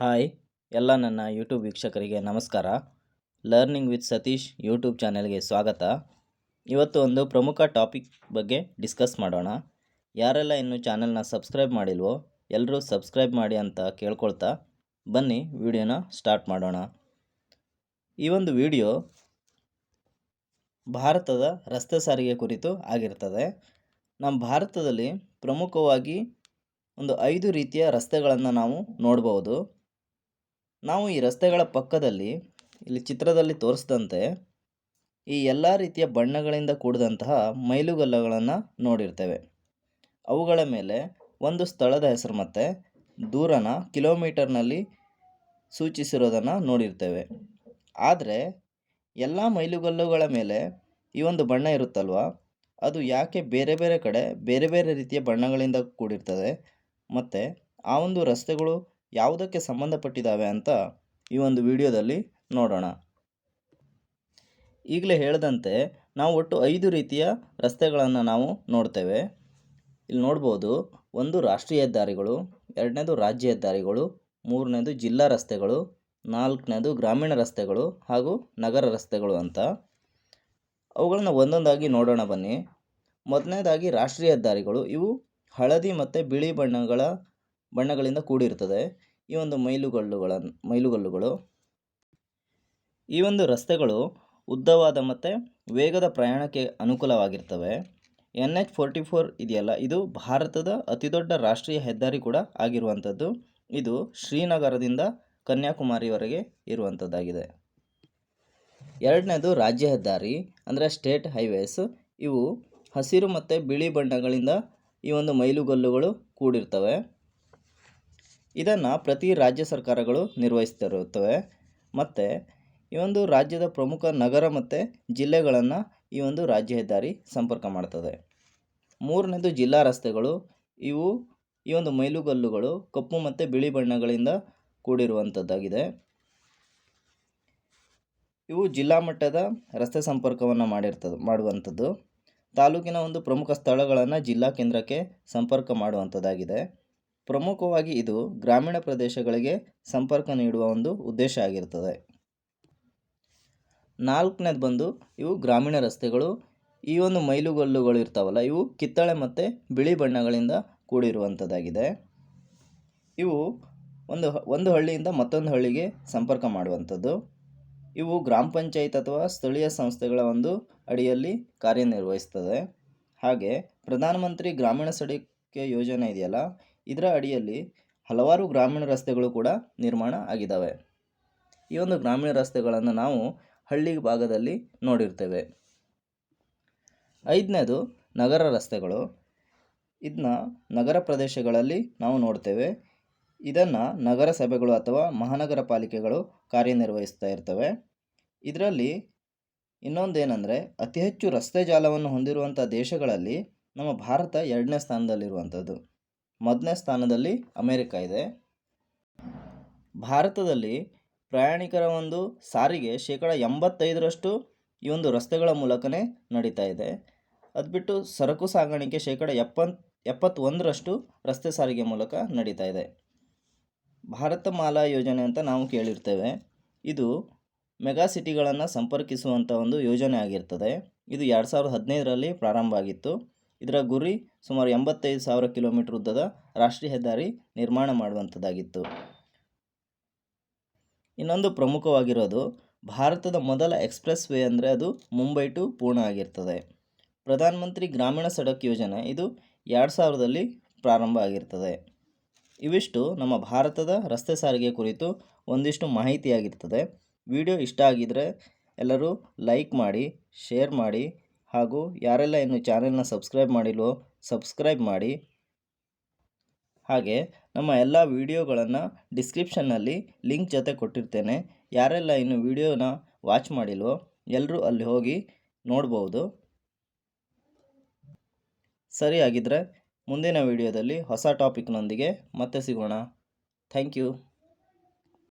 Hi, ಎಲ್ಲ ನನ್ನ YouTube ವೀಕ್ಷಕರಿಗೆ ನಮಸ್ಕಾರ. ಲರ್ನಿಂಗ್ ವಿತ್ ಸತೀಶ್ ಯೂಟ್ಯೂಬ್ ಚಾನೆಲ್ಗೆ ಸ್ವಾಗತ. ಇವತ್ತು ಒಂದು ಪ್ರಮುಖ ಟಾಪಿಕ್ ಬಗ್ಗೆ ಡಿಸ್ಕಸ್ ಮಾಡೋಣ. ಯಾರೆಲ್ಲ ಇನ್ನೂ ಚಾನೆಲ್ನ ಸಬ್ಸ್ಕ್ರೈಬ್ ಮಾಡಿಲ್ವೋ ಎಲ್ಲರೂ ಸಬ್ಸ್ಕ್ರೈಬ್ ಮಾಡಿ ಅಂತ ಕೇಳ್ಕೊಳ್ತಾ ಬನ್ನಿ, ವಿಡಿಯೋನ ಸ್ಟಾರ್ಟ್ ಮಾಡೋಣ. ಈ ಒಂದು ವಿಡಿಯೋ ಭಾರತದ ರಸ್ತೆ ಸಾರಿಗೆ ಕುರಿತು ಆಗಿರ್ತದೆ. ನಮ್ಮ ಭಾರತದಲ್ಲಿ ಪ್ರಮುಖವಾಗಿ ಒಂದು ಐದು ರೀತಿಯ ರಸ್ತೆಗಳನ್ನು ನಾವು ನೋಡ್ಬೋದು. ನಾವು ಈ ರಸ್ತೆಗಳ ಪಕ್ಕದಲ್ಲಿ ಇಲ್ಲಿ ಚಿತ್ರದಲ್ಲಿ ತೋರಿಸಿದಂತೆ ಈ ಎಲ್ಲ ರೀತಿಯ ಬಣ್ಣಗಳಿಂದ ಕೂಡಿದಂತಹ ಮೈಲುಗಲ್ಲುಗಳನ್ನು ನೋಡಿರ್ತೇವೆ. ಅವುಗಳ ಮೇಲೆ ಒಂದು ಸ್ಥಳದ ಹೆಸರು ಮತ್ತು ದೂರನ ಕಿಲೋಮೀಟರ್ನಲ್ಲಿ ಸೂಚಿಸಿರೋದನ್ನು ನೋಡಿರ್ತೇವೆ. ಆದರೆ ಎಲ್ಲ ಮೈಲುಗಲ್ಲುಗಳ ಮೇಲೆ ಈ ಒಂದು ಬಣ್ಣ ಇರುತ್ತಲ್ವ? ಅದು ಯಾಕೆ ಬೇರೆ ಬೇರೆ ಕಡೆ ಬೇರೆ ಬೇರೆ ರೀತಿಯ ಬಣ್ಣಗಳಿಂದ ಕೂಡಿರ್ತದೆ? ಮತ್ತು ಆ ಒಂದು ರಸ್ತೆಗಳು ಯಾವುದಕ್ಕೆ ಸಂಬಂಧಪಟ್ಟಿದ್ದಾವೆ ಅಂತ ಈ ಒಂದು ವಿಡಿಯೋದಲ್ಲಿ ನೋಡೋಣ. ಈಗಲೇ ಹೇಳಿದಂತೆ ನಾವು ಒಟ್ಟು ಐದು ರೀತಿಯ ರಸ್ತೆಗಳನ್ನು ನಾವು ನೋಡ್ತೇವೆ. ಇಲ್ಲಿ ನೋಡ್ಬೋದು, ಒಂದು ರಾಷ್ಟ್ರೀಯ ಹೆದ್ದಾರಿಗಳು, ಎರಡನೇದು ರಾಜ್ಯ ಹೆದ್ದಾರಿಗಳು, ಮೂರನೇದು ಜಿಲ್ಲಾ ರಸ್ತೆಗಳು, ನಾಲ್ಕನೇದು ಗ್ರಾಮೀಣ ರಸ್ತೆಗಳು ಹಾಗೂ ನಗರ ರಸ್ತೆಗಳು ಅಂತ. ಅವುಗಳನ್ನು ಒಂದೊಂದಾಗಿ ನೋಡೋಣ ಬನ್ನಿ. ಮೊದಲನೇದಾಗಿ ರಾಷ್ಟ್ರೀಯ ಹೆದ್ದಾರಿಗಳು. ಇವು ಹಳದಿ ಮತ್ತು ಬಿಳಿ ಬಣ್ಣಗಳ ಬಣ್ಣಗಳಿಂದ ಕೂಡಿರ್ತದೆ ಈ ಒಂದು ಮೈಲುಗಲ್ಲುಗಳ ಮೈಲುಗಲ್ಲುಗಳು. ಈ ಒಂದು ರಸ್ತೆಗಳು ಉದ್ದವಾದ ಮತ್ತು ವೇಗದ ಪ್ರಯಾಣಕ್ಕೆ ಅನುಕೂಲವಾಗಿರ್ತವೆ. ಎನ್ ಎಚ್ ಫೋರ್ಟಿ ಫೋರ್ ಇದೆಯಲ್ಲ, ಇದು ಭಾರತದ ಅತಿದೊಡ್ಡ ರಾಷ್ಟ್ರೀಯ ಹೆದ್ದಾರಿ ಕೂಡ ಆಗಿರುವಂಥದ್ದು. ಇದು ಶ್ರೀನಗರದಿಂದ ಕನ್ಯಾಕುಮಾರಿವರೆಗೆ ಇರುವಂಥದ್ದಾಗಿದೆ. ಎರಡನೇದು ರಾಜ್ಯ ಹೆದ್ದಾರಿ, ಅಂದರೆ ಸ್ಟೇಟ್ ಹೈವೇಸ್. ಇವು ಹಸಿರು ಮತ್ತು ಬಿಳಿ ಬಣ್ಣಗಳಿಂದ ಈ ಒಂದು ಮೈಲುಗಲ್ಲುಗಳು ಕೂಡಿರ್ತವೆ. ಇದನ್ನು ಪ್ರತಿ ರಾಜ್ಯ ಸರ್ಕಾರಗಳು ನಿರ್ವಹಿಸ್ತಿರುತ್ತವೆ. ಮತ್ತು ಈ ಒಂದು ರಾಜ್ಯದ ಪ್ರಮುಖ ನಗರ ಮತ್ತು ಜಿಲ್ಲೆಗಳನ್ನು ಈ ಒಂದು ರಾಜ್ಯ ಹೆದ್ದಾರಿ ಸಂಪರ್ಕ ಮಾಡ್ತದೆ. ಮೂರನೇದು ಜಿಲ್ಲಾ ರಸ್ತೆಗಳು. ಇವು ಈ ಒಂದು ಮೈಲುಗಲ್ಲುಗಳು ಕಪ್ಪು ಮತ್ತು ಬಿಳಿ ಬಣ್ಣಗಳಿಂದ ಕೂಡಿರುವಂಥದ್ದಾಗಿದೆ ಇವು ಜಿಲ್ಲಾ ಮಟ್ಟದ ರಸ್ತೆ ಸಂಪರ್ಕವನ್ನು ಮಾಡಿರ್ತದೆ ಮಾಡುವಂಥದ್ದು ತಾಲೂಕಿನ ಒಂದು ಪ್ರಮುಖ ಸ್ಥಳಗಳನ್ನು ಜಿಲ್ಲಾ ಕೇಂದ್ರಕ್ಕೆ ಸಂಪರ್ಕ ಮಾಡುವಂಥದ್ದಾಗಿದೆ ಪ್ರಮುಖವಾಗಿ ಇದು ಗ್ರಾಮೀಣ ಪ್ರದೇಶಗಳಿಗೆ ಸಂಪರ್ಕ ನೀಡುವ ಒಂದು ಉದ್ದೇಶ ಆಗಿರ್ತದೆ. ನಾಲ್ಕನೇದು ಬಂದು ಇವು ಗ್ರಾಮೀಣ ರಸ್ತೆಗಳು. ಈ ಒಂದು ಮೈಲುಗಲ್ಲುಗಳು ಇರ್ತಾವಲ್ಲ, ಇವು ಕಿತ್ತಳೆ ಮತ್ತು ಬಿಳಿ ಬಣ್ಣಗಳಿಂದ ಕೂಡಿರುವಂಥದ್ದಾಗಿದೆ ಇವು ಒಂದು ಒಂದು ಹಳ್ಳಿಯಿಂದ ಮತ್ತೊಂದು ಹಳ್ಳಿಗೆ ಸಂಪರ್ಕ ಮಾಡುವಂಥದ್ದು ಇವು ಗ್ರಾಮ ಪಂಚಾಯತ್ ಅಥವಾ ಸ್ಥಳೀಯ ಸಂಸ್ಥೆಗಳ ಒಂದು ಅಡಿಯಲ್ಲಿ ಕಾರ್ಯನಿರ್ವಹಿಸ್ತದೆ. ಹಾಗೆ ಪ್ರಧಾನಮಂತ್ರಿ ಗ್ರಾಮೀಣ ಸಡಿಕೆ ಯೋಜನೆ ಇದೆಯಲ್ಲ ಇದರ ಅಡಿಯಲ್ಲಿ ಹಲವಾರು ಗ್ರಾಮೀಣ ರಸ್ತೆಗಳು ಕೂಡ ನಿರ್ಮಾಣ ಆಗಿದ್ದಾವೆ. ಈ ಒಂದು ಗ್ರಾಮೀಣ ರಸ್ತೆಗಳನ್ನು ನಾವು ಹಳ್ಳಿ ಭಾಗದಲ್ಲಿ ನೋಡಿರ್ತೇವೆ. ಐದನೇದು ನಗರ ರಸ್ತೆಗಳು. ಇದನ್ನ ನಗರ ಪ್ರದೇಶಗಳಲ್ಲಿ ನಾವು ನೋಡ್ತೇವೆ. ಇದನ್ನು ನಗರ ಸಭೆಗಳು ಅಥವಾ ಮಹಾನಗರ ಪಾಲಿಕೆಗಳು ಕಾರ್ಯನಿರ್ವಹಿಸ್ತಾ ಇರ್ತವೆ. ಇದರಲ್ಲಿ ಇನ್ನೊಂದೇನೆಂದರೆ ಅತಿ ಹೆಚ್ಚು ರಸ್ತೆ ಜಾಲವನ್ನು ಹೊಂದಿರುವಂಥ ದೇಶಗಳಲ್ಲಿ ನಮ್ಮ ಭಾರತ ಎರಡನೇ ಸ್ಥಾನದಲ್ಲಿರುವಂಥದ್ದು. ಮೊದಲನೇ ಸ್ಥಾನದಲ್ಲಿ ಅಮೇರಿಕ ಇದೆ. ಭಾರತದಲ್ಲಿ ಪ್ರಯಾಣಿಕರ ಒಂದು ಸಾರಿಗೆ ಶೇಕಡ ಎಂಬತ್ತೈದರಷ್ಟು ಈ ಒಂದು ರಸ್ತೆಗಳ ಮೂಲಕನೇ ನಡೀತಾ ಇದೆ. ಅದು ಬಿಟ್ಟು ಸರಕು ಸಾಗಾಣಿಕೆ ಶೇಕಡ ಎಪ್ಪತ್, ಎಪ್ಪತ್ತೊಂದರಷ್ಟು ರಸ್ತೆ ಸಾರಿಗೆ ಮೂಲಕ ನಡೀತಾ ಇದೆ. ಭಾರತ ಮಾಲಾ ಯೋಜನೆ ಅಂತ ನಾವು ಕೇಳಿರ್ತೇವೆ. ಇದು ಮೆಗಾ ಸಿಟಿಗಳನ್ನು ಸಂಪರ್ಕಿಸುವಂಥ ಒಂದು ಯೋಜನೆ ಆಗಿರ್ತದೆ. ಇದು ಎರಡು ಸಾವಿರದ ಹದಿನೈದರಲ್ಲಿ ಪ್ರಾರಂಭ ಆಗಿತ್ತು. ಇದರ ಗುರಿ ಸುಮಾರು ಎಂಬತ್ತೈದು ಸಾವಿರ ಕಿಲೋಮೀಟರ್ ಉದ್ದದ ರಾಷ್ಟ್ರೀಯ ಹೆದ್ದಾರಿ ನಿರ್ಮಾಣ ಮಾಡುವಂಥದ್ದಾಗಿತ್ತು. ಇನ್ನೊಂದು ಪ್ರಮುಖವಾಗಿರೋದು ಭಾರತದ ಮೊದಲ ಎಕ್ಸ್ಪ್ರೆಸ್ ವೇ ಅಂದರೆ ಅದು ಮುಂಬೈ ಟು ಪೂರ್ಣ ಆಗಿರ್ತದೆ. ಪ್ರಧಾನಮಂತ್ರಿ ಗ್ರಾಮೀಣ ಸಡಕ್ ಯೋಜನೆ ಇದು ಎರಡು ಸಾವಿರದಲ್ಲಿ ಪ್ರಾರಂಭ ಆಗಿರ್ತದೆ. ಇವಿಷ್ಟು ನಮ್ಮ ಭಾರತದ ರಸ್ತೆ ಸಾರಿಗೆ ಕುರಿತು ಒಂದಿಷ್ಟು ಮಾಹಿತಿಯಾಗಿರ್ತದೆ. ವಿಡಿಯೋ ಇಷ್ಟ ಆಗಿದ್ದರೆ ಎಲ್ಲರೂ ಲೈಕ್ ಮಾಡಿ, ಶೇರ್ ಮಾಡಿ ಹಾಗೂ ಯಾರೆಲ್ಲ ಇನ್ನು ಚಾನೆಲ್ನ ಸಬ್ಸ್ಕ್ರೈಬ್ ಮಾಡಿಲ್ವೋ ಸಬ್ಸ್ಕ್ರೈಬ್ ಮಾಡಿ. ಹಾಗೆ ನಮ್ಮ ಎಲ್ಲ ವಿಡಿಯೋಗಳನ್ನು ಡಿಸ್ಕ್ರಿಪ್ಷನ್ನಲ್ಲಿ ಲಿಂಕ್ ಜೊತೆ ಕೊಟ್ಟಿರ್ತೇನೆ. ಯಾರೆಲ್ಲ ಇನ್ನು ವಿಡಿಯೋನ ವಾಚ್ ಮಾಡಿಲ್ವೋ ಎಲ್ಲರೂ ಅಲ್ಲಿ ಹೋಗಿ ನೋಡ್ಬೋದು. ಸರಿ ಆಗಿದ್ದರೆ ಮುಂದಿನ ವಿಡಿಯೋದಲ್ಲಿ ಹೊಸ ಟಾಪಿಕ್ನೊಂದಿಗೆ ಮತ್ತೆ ಸಿಗೋಣ. Thank you.